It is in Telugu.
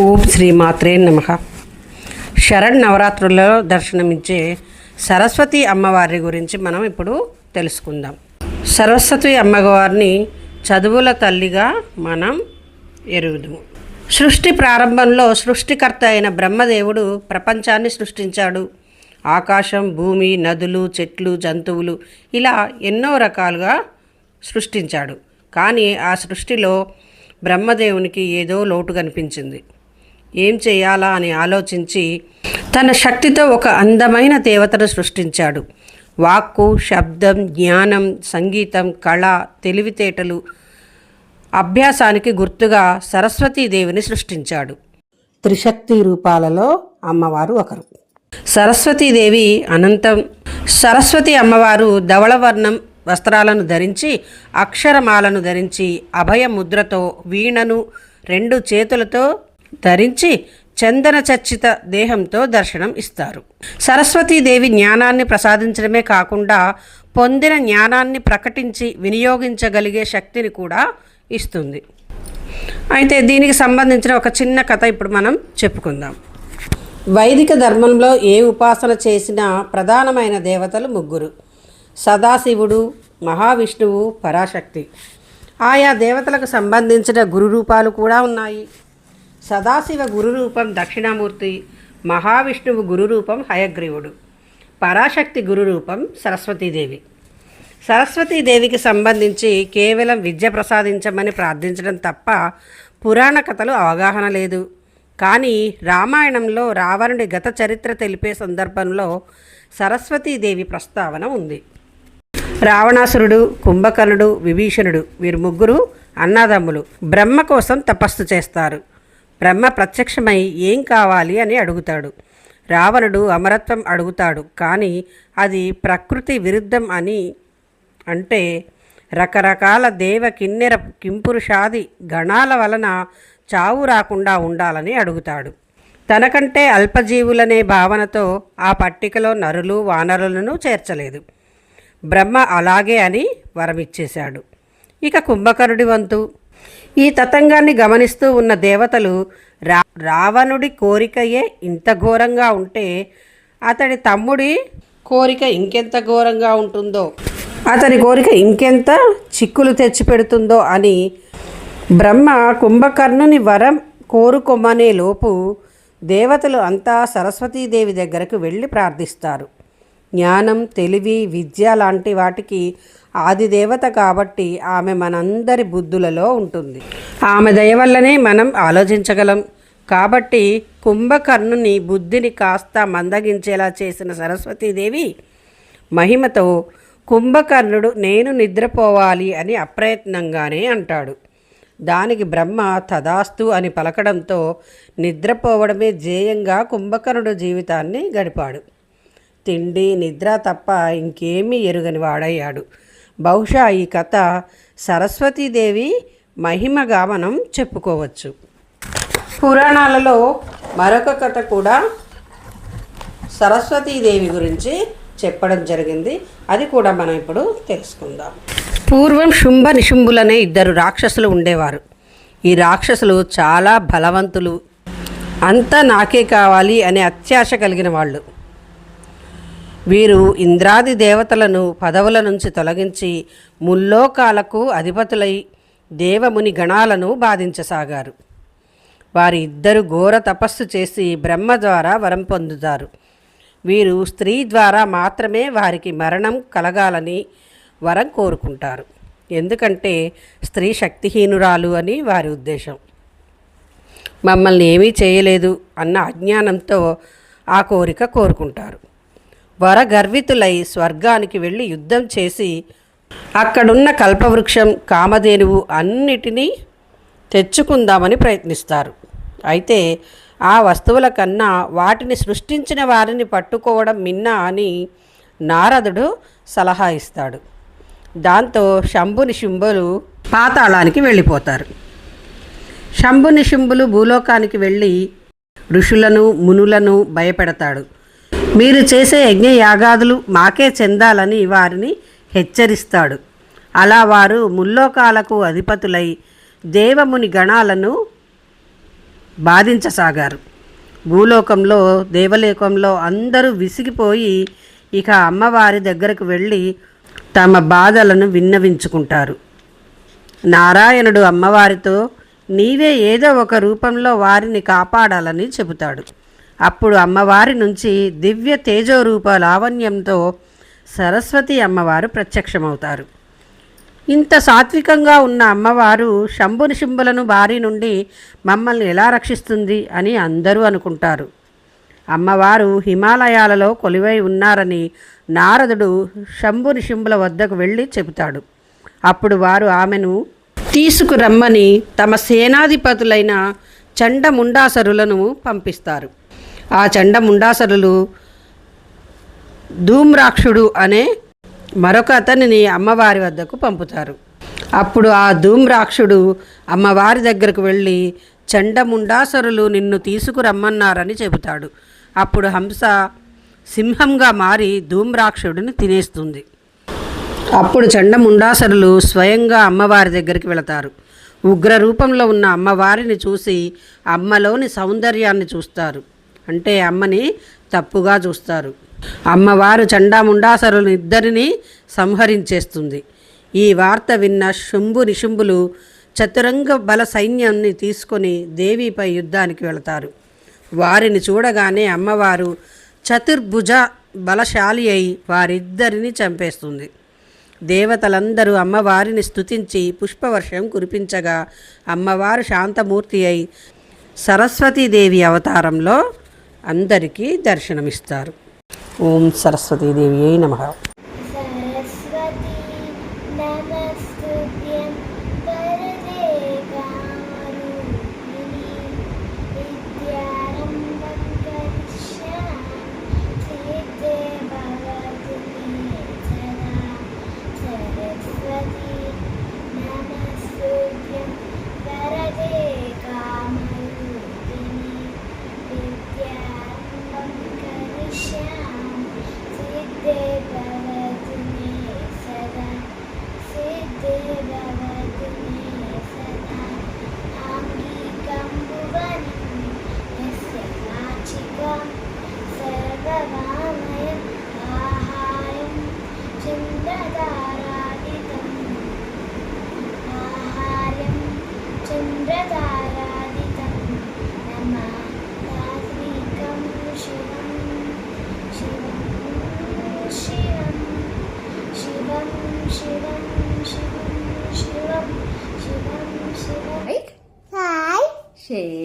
ఓం శ్రీ మాత్రే నమ. శరణ్ నవరాత్రులలో దర్శనమిచ్చే సరస్వతి అమ్మవారి గురించి మనం ఇప్పుడు తెలుసుకుందాం. సరస్వతి అమ్మవారిని చదువుల తల్లిగా మనం ఎరుగుదాము సృష్టి ప్రారంభంలో సృష్టికర్త అయిన బ్రహ్మదేవుడు ప్రపంచాన్ని సృష్టించాడు. ఆకాశం భూమి నదులు చెట్లు జంతువులు ఇలా ఎన్నో రకాలుగా సృష్టించాడు. కానీ ఆ సృష్టిలో బ్రహ్మదేవునికి ఏదో లోటు కనిపించింది. ఏం చేయాలా అని ఆలోచించి తన శక్తితో ఒక అందమైన దేవతను సృష్టించాడు. వాక్కు శబ్దం జ్ఞానం సంగీతం కళ తెలివితేటలు అభ్యాసానికి గుర్తుగా సరస్వతీదేవిని సృష్టించాడు. త్రిశక్తి రూపాలలో అమ్మవారు ఒకరు. సరస్వతీదేవి అనంతం సరస్వతి అమ్మవారు ధవళవర్ణం వస్త్రాలను ధరించి అక్షరమాలను ధరించి అభయ ముద్రతో వీణను రెండు చేతులతో ధరించి చందన చర్చిత దేహంతో దర్శనం ఇస్తారు. సరస్వతీదేవి జ్ఞానాన్ని ప్రసాదించడమే కాకుండా పొందిన జ్ఞానాన్ని ప్రకటించి వినియోగించగలిగే శక్తిని కూడా ఇస్తుంది. అయితే దీనికి సంబంధించిన ఒక చిన్న కథ ఇప్పుడు మనం చెప్పుకుందాం. వైదిక ధర్మంలో ఏ ఉపాసన చేసినా ప్రధానమైన దేవతలు ముగ్గురు. సదాశివుడు మహావిష్ణువు పరాశక్తి. ఆయా దేవతలకు సంబంధించిన గురు రూపాలు కూడా ఉన్నాయి. సదాశివ గురు రూపం దక్షిణామూర్తి మహావిష్ణువు గురు రూపం హయగ్రీవుడు పరాశక్తి గురు రూపం సరస్వతీదేవి. సరస్వతీదేవికి సంబంధించి కేవలం విద్య ప్రసాదించమని ప్రార్థించడం తప్ప పురాణ కథలు అవగాహన లేదు. కానీ రామాయణంలో రావణుడి గత చరిత్ర తెలిపే సందర్భంలో సరస్వతీదేవి ప్రస్తావన ఉంది. రావణాసురుడు కుంభకర్ణుడు విభీషణుడు వీరు ముగ్గురు అన్నదమ్ములు. బ్రహ్మ కోసం తపస్సు చేస్తారు. బ్రహ్మ ప్రత్యక్షమై ఏం కావాలి అని అడుగుతాడు. రావణుడు అమరత్వం అడుగుతాడు. కానీ అది ప్రకృతి విరుద్ధం అని అంటే రకరకాల దేవ కిన్నెర కింపురుషాది గణాల వలన చావు రాకుండా ఉండాలని అడుగుతాడు. తనకంటే అల్పజీవులనే భావనతో ఆ పట్టికలో నరులు వానరులను చేర్చలేదు. బ్రహ్మ అలాగే అని వరమిచ్చేశాడు. ఇక కుంభకరుడి వంతు ఈ తతంగాన్ని గమనిస్తూ ఉన్న దేవతలు రా రావణుడి కోరికయే ఇంత ఘోరంగా ఉంటే అతడి తమ్ముడి కోరిక ఇంకెంత ఘోరంగా ఉంటుందో అతని కోరిక ఇంకెంత చిక్కులు తెచ్చిపెడుతుందో అని బ్రహ్మ కుంభకర్ణుని వరం కోరుకోమనే లోపు దేవతలు అంతా సరస్వతీదేవి దగ్గరకు వెళ్ళి ప్రార్థిస్తారు. జ్ఞానం తెలివి విద్య లాంటి వాటికి ఆదిదేవత కాబట్టి ఆమె మనందరి బుద్ధులలో ఉంటుంది. ఆమె దయ వల్లనే మనం ఆలోచించగలం. కాబట్టి కుంభకర్ణుని బుద్ధిని కాస్త మందగించేలా చేసిన సరస్వతీదేవి మహిమతో కుంభకర్ణుడు నేను నిద్రపోవాలి అని అప్రయత్నంగానే అంటాడు. దానికి బ్రహ్మ తదాస్తు అని పలకడంతో నిద్రపోవడమే ధ్యేయంగా కుంభకర్ణుడు జీవితాన్ని గడిపాడు. తిండి నిద్ర తప్ప ఇంకేమీ ఎరుగని వాడయ్యాడు. బహుశా ఈ కథ సరస్వతీదేవి మహిమగా మనం చెప్పుకోవచ్చు. పురాణాలలో మరొక కథ కూడా సరస్వతీదేవి గురించి చెప్పడం జరిగింది. అది కూడా మనం ఇప్పుడు తెలుసుకుందాం. పూర్వం శుంభ నిశుంభులనే ఇద్దరు రాక్షసులు ఉండేవారు. ఈ రాక్షసులు చాలా బలవంతులు. అంతా నాకే కావాలి అనే అత్యాశ కలిగిన వాళ్ళు. వీరు ఇంద్రాది దేవతలను పదవుల నుంచి తొలగించి ముల్లోకాలకు అధిపతులై దేవముని గణాలను బాధించసాగారు. వారి ఇద్దరు ఘోర తపస్సు చేసి బ్రహ్మ ద్వారా వరం పొందుతారు. వీరు స్త్రీ ద్వారా మాత్రమే వారికి మరణం కలగాలని వరం కోరుకుంటారు. ఎందుకంటే స్త్రీ శక్తిహీనురాలు అని వారి ఉద్దేశం. మమ్మల్ని ఏమీ చేయలేదు అన్న అజ్ఞానంతో ఆ కోరిక కోరుకుంటారు. వరగర్వితులై స్వర్గానికి వెళ్ళి యుద్ధం చేసి అక్కడున్న కల్పవృక్షం కామధేనువు అన్నిటినీ తెచ్చుకుందామని ప్రయత్నిస్తారు. అయితే ఆ వస్తువుల కన్నా వాటిని సృష్టించిన వారిని పట్టుకోవడం మిన్న అని నారదుడు సలహా ఇస్తాడు. దాంతో శంభుని శుంభులు పాతాళానికి వెళ్ళిపోతారు. శంభుని శుంభులు భూలోకానికి వెళ్ళి ఋషులను మునులను భయపెడతాడు. మీరు చేసే యజ్ఞ యాగాదులు మాకే చెందాలని వారిని హెచ్చరిస్తాడు. అలా వారు ముల్లోకాలకు అధిపతులై దేవముని గణాలను బాధించసాగారు. భూలోకంలో దేవలోకంలో అందరూ విసిగిపోయి ఇక అమ్మవారి దగ్గరకు వెళ్ళి తమ బాధలను విన్నవించుకుంటారు. నారాయణుడు అమ్మవారితో నీవే ఏదో ఒక రూపంలో వారిని కాపాడాలని చెబుతాడు. అప్పుడు అమ్మవారి నుంచి దివ్య తేజోరూప లావణ్యంతో సరస్వతి అమ్మవారు ప్రత్యక్షమవుతారు. ఇంత సాత్వికంగా ఉన్న అమ్మవారు శంభుని శంభులను బారి నుండి మమ్మల్ని ఎలా రక్షిస్తుంది అని అందరూ అనుకుంటారు. అమ్మవారు హిమాలయాలలో కొలువై ఉన్నారని నారదుడు శంభుని శంభుల వద్దకు వెళ్ళి చెబుతాడు. అప్పుడు వారు ఆమెను తీసుకురమ్మని తమ సేనాధిపతులైన చండముండాసరులను పంపిస్తారు. ఆ చండముండాసరులు ధూమ్రాక్షుడు అనే మరొక అతనిని అమ్మవారి వద్దకు పంపుతారు. అప్పుడు ఆ ధూమ్రాక్షుడు అమ్మవారి దగ్గరకు వెళ్ళి చండముండాసరులు నిన్ను తీసుకురమ్మన్నారని చెబుతాడు. అప్పుడు హంస సింహంగా మారి ధూమ్రాక్షుడిని తినేస్తుంది. అప్పుడు చండముండాసరులు స్వయంగా అమ్మవారి దగ్గరికి వెళతారు. ఉగ్ర రూపంలో ఉన్న అమ్మవారిని చూసి అమ్మలోని సౌందర్యాన్ని చూస్తారు. అంటే అమ్మని తప్పుగా చూస్తారు. అమ్మవారు చండాముండాసరులు ఇద్దరిని సంహరించేస్తుంది. ఈ వార్త విన్న శుంభు నిశుంభులు చతురంగ బల సైన్యాన్ని తీసుకొని దేవిపై యుద్ధానికి వెళతారు. వారిని చూడగానే అమ్మవారు చతుర్భుజ బలశాలి అయి వారిద్దరిని చంపేస్తుంది. దేవతలందరూ అమ్మవారిని స్తుతించి పుష్పవర్షం కురిపించగా అమ్మవారు శాంతమూర్తి అయి సరస్వతీదేవి అవతారంలో అందరికీ దర్శనమిస్తారు. ఓం సరస్వతీదేవి నమ. they Right? Five. Six.